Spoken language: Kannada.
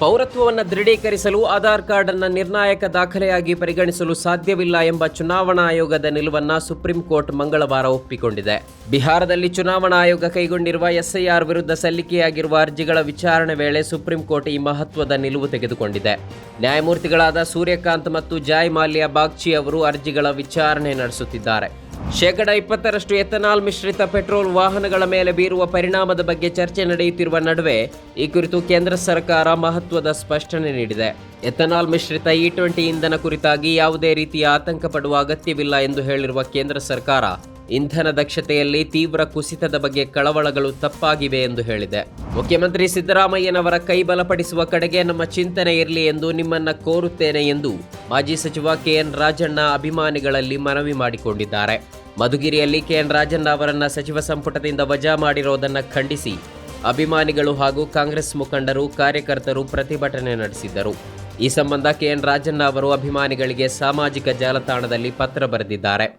ಪೌರತ್ವವನ್ನು ದೃಢೀಕರಿಸಲು ಆಧಾರ್ ಕಾರ್ಡ್ ಅನ್ನು ನಿರ್ಣಾಯಕ ದಾಖಲೆಯಾಗಿ ಪರಿಗಣಿಸಲು ಸಾಧ್ಯವಿಲ್ಲ ಎಂಬ ಚುನಾವಣಾ ಆಯೋಗದ ನಿಲುವನ್ನ ಸುಪ್ರೀಂ ಕೋರ್ಟ್ ಮಂಗಳವಾರ ಒಪ್ಪಿಕೊಂಡಿದೆ. ಬಿಹಾರದಲ್ಲಿ ಚುನಾವಣಾ ಆಯೋಗ ಕೈಗೊಂಡಿರುವ ಎಸ್ಐಆರ್ ವಿರುದ್ಧ ಸಲ್ಲಿಕೆಯಾಗಿರುವ ಅರ್ಜಿಗಳ ವಿಚಾರಣೆ ವೇಳೆ ಸುಪ್ರೀಂ ಕೋರ್ಟ್ ಈ ಮಹತ್ವದ ನಿಲುವು ತೆಗೆದುಕೊಂಡಿದೆ. ನ್ಯಾಯಮೂರ್ತಿಗಳಾದ ಸೂರ್ಯಕಾಂತ್ ಮತ್ತು ಜಾಯ್ ಮಾಲ್ಯ ಬಾಗ್ಚಿ ಅವರು ಅರ್ಜಿಗಳ ವಿಚಾರಣೆ ನಡೆಸುತ್ತಿದ್ದಾರೆ. ಶೇಕಡ ಇಪ್ಪತ್ತರಷ್ಟು ಎಥನಾಲ್ ಮಿಶ್ರಿತ ಪೆಟ್ರೋಲ್ ವಾಹನಗಳ ಮೇಲೆ ಬೀರುವ ಪರಿಣಾಮದ ಬಗ್ಗೆ ಚರ್ಚೆ ನಡೆಯುತ್ತಿರುವ ನಡುವೆ ಈ ಕುರಿತು ಕೇಂದ್ರ ಸರ್ಕಾರ ಮಹತ್ವದ ಸ್ಪಷ್ಟನೆ ನೀಡಿದೆ. ಎಥನಾಲ್ ಮಿಶ್ರಿತ ಇ ಟ್ವೆಂಟಿ ಇಂಧನ ಕುರಿತಾಗಿ ಯಾವುದೇ ರೀತಿಯ ಆತಂಕ ಪಡುವ ಅಗತ್ಯವಿಲ್ಲ ಎಂದು ಹೇಳಿರುವ ಕೇಂದ್ರ ಸರ್ಕಾರ, ಇಂಧನ ದಕ್ಷತೆಯಲ್ಲಿ ತೀವ್ರ ಕುಸಿತದ ಬಗ್ಗೆ ಕಳವಳಗಳು ತಪ್ಪಾಗಿವೆ ಎಂದು ಹೇಳಿದೆ. ಮುಖ್ಯಮಂತ್ರಿ ಸಿದ್ದರಾಮಯ್ಯನವರ ಕೈ ಬಲಪಡಿಸುವ ಕಡೆಗೆ ನಮ್ಮ ಚಿಂತನೆ ಇರಲಿ ಎಂದು ನಿಮ್ಮನ್ನ ಕೋರುತ್ತೇನೆ ಎಂದು ಮಾಜಿ ಸಚಿವ ಕೆಎನ್ ರಾಜಣ್ಣ ಅಭಿಮಾನಿಗಳಲ್ಲಿ ಮನವಿ ಮಾಡಿಕೊಂಡಿದ್ದಾರೆ. ಮಧುಗಿರಿಯಲ್ಲಿ ಕೆಎನ್ ರಾಜಣ್ಣ ಅವರನ್ನ ಸಚಿವ ಸಂಪುಟದಿಂದ ವಜಾ ಮಾಡಿರೋದನ್ನು ಖಂಡಿಸಿ ಅಭಿಮಾನಿಗಳು ಹಾಗೂ ಕಾಂಗ್ರೆಸ್ ಮುಖಂಡರು, ಕಾರ್ಯಕರ್ತರು ಪ್ರತಿಭಟನೆ ನಡೆಸಿದ್ದರು. ಈ ಸಂಬಂಧ ಕೆಎನ್ ರಾಜಣ್ಣ ಅವರು ಅಭಿಮಾನಿಗಳಿಗೆ ಸಾಮಾಜಿಕ ಜಾಲತಾಣದಲ್ಲಿ ಪತ್ರ ಬರೆದಿದ್ದಾರೆ.